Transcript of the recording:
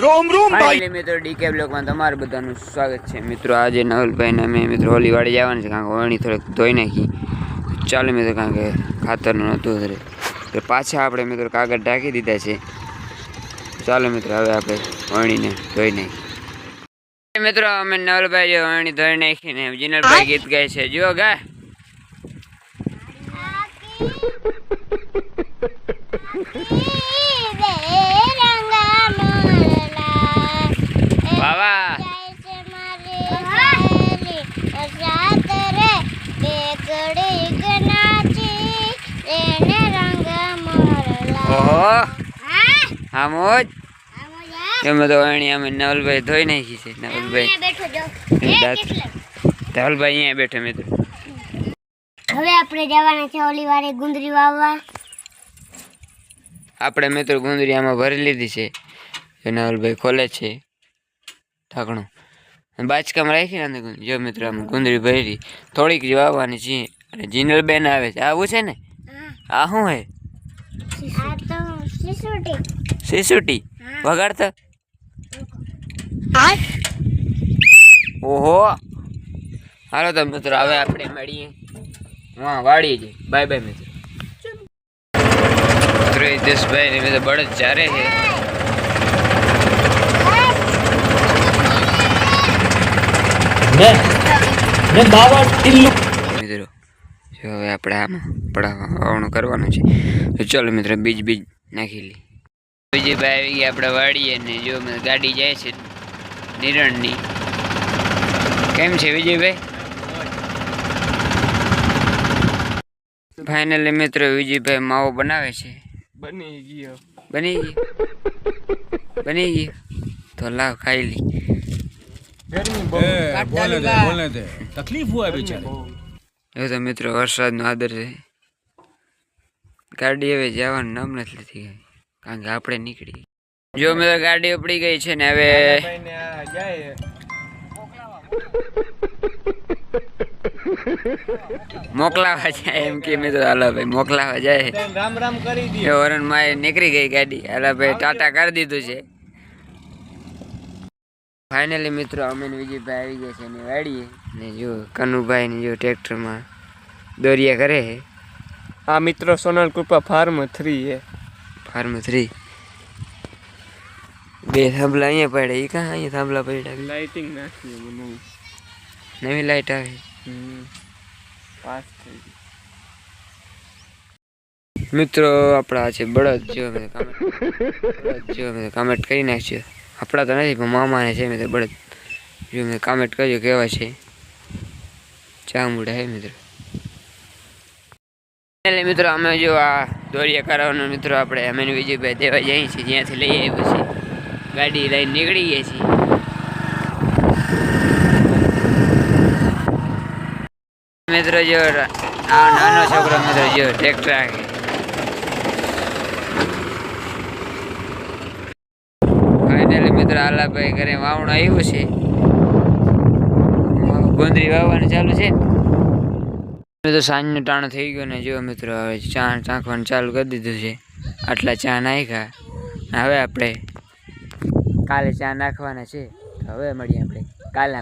રોમ રોમ ભાઈ. મિત્રો ડીકે બ્લોકમાં તમારું બધાનું સ્વાગત છે. મિત્રો આજે નવલભાઈ ને અમે મિત્રો હોલી વાળી જવાનું છે કારણ કે વણી થોડીક ધોઈ નાખી. ચાલો મિત્રો કારણ કે ખાતરનું નહોતું ઘરે તો પાછા આપણે મિત્રો કાગળ ઢાંકી દીધા છે. ચાલો મિત્રો હવે આપણે વણીને ધોઈ નાખી મિત્રો અમે નવલભાઈ જો વણી ધોઈ નાખીને જીનલભાઈ ગીત ગાય છે. જો ગા. ઓહો. તમે તો અણી અમે નવલભાઈ ધોઈ નાખી છે નવલભાઈ. ધવલભાઈ અહીંયા બેઠો મિત્રો. હવે આપણે જવાના છે ઓલી વારે ગુંદરી વાવવા. આપણે મિત્રો ગુંદરી આમાં ભરી લીધી છે. નવલભાઈ ખોલે છે. ઢાંકણું. બાચકામાં રાખીને અંદર જો મિત્રો આમ ગુંદરી ભરી થોડીક જ વાવવાની છે. અને જીનલ બેન આવે છે. આવું છે ને? આ શું હે? સિસુટી. વગાડતા? ઓહો. હાલો તો મિત્રો હવે આપણે મળીએ. હા વાળીએ છીએ બાય બાય મિત્રો. મિત્રો હિતેશભાઈ ને બધા બળદ ચારે છે ને ને બાવા ટીલ્લુ મિત્રો જો હવે આપણે આમાં પડાવવા કરવાનું છે તો ચાલો મિત્રો બીજ બીજ નાખી લઈ વિજયભાઈ આવી ગયા આપણે વાડીએ ને જો ગાડી જાય છે નિરણની. કેમ છે વિજયભાઈ? ફાઇનલી મિત્રો વિજયભાઈ માવો બનાવે છે. બની ગયો. બની ગયો? બની ગયો? તો લાવ ખાઈ લી મિત્રો વરસાદ નો આદર છે. ગાડી હવે જવાનું નામ નથી લેતી કારણ કે આપણે નીકળી જો મિત્રો ગાડી ઉપડી ગઈ છે ને હવે મોકલાવા જાય એમ કે મિત્રો. હાલા ભાઈ મોકલાવા જાય. રામ વરણ માય નીકળી ગઈ ગાડી. હાલા ભાઈ ટાટા કરી દીધું છે. ફાઇનલી મિત્રો અમે વિજયભાઈ આવી ગયા છે ને વાડીએ. ને જો કનુભાઈને જો ટ્રેક્ટરમાં દોરિયા કરે છે. આ મિત્રો સોનલ કૃપા ફાર્મ થ્રી છે. Farm three. બે થાંભલા અહીંયા પડ્યા એ કાં અહીંયા થાંભલા પડ્યા? લાઇટિંગ નાખી મને નવી. લાઈટ આવે. પાસ થઈ મિત્રો આપણા છે બળદ જો અમે કામેટ જો અમે કામેટ કરી નાખ્યો. આપણા તો નથી, પણ મામાને છે મિત્ર, બળદ. જો મેં કામેન્ટ કર્યું, કેવા છે? ચામુડા હે મિત્રો. એટલે મિત્રો, અમે જો આ દોરિયા કરાવવાનો મિત્રો આપણે અમે વિજયભાઈ દેવા જઈએ છીએ, જ્યાંથી લઈ આવ્યા છીએ. ગાડી લઈને નીકળી ગયા છીએ. મિત્રો, જો આ નાનો છોકરો, મિત્રો, જો ટ્રેક્ટર આગે ફાઇનલી મિત્રો આલાભાઈ ઘરે વાવણ આવ્યું છે. ગોંદરી વાવવાનું ચાલુ છે. તો સાંજનો ટાણો થઈ ગયું ને જો મિત્રો, હવે ચા ચાંખવાનું ચાલુ કરી દીધું છે. આટલા ચા નાખ્યા. હવે આપણે કાલે ચા નાખવાના છે. હવે મળીએ આપણે. કાલે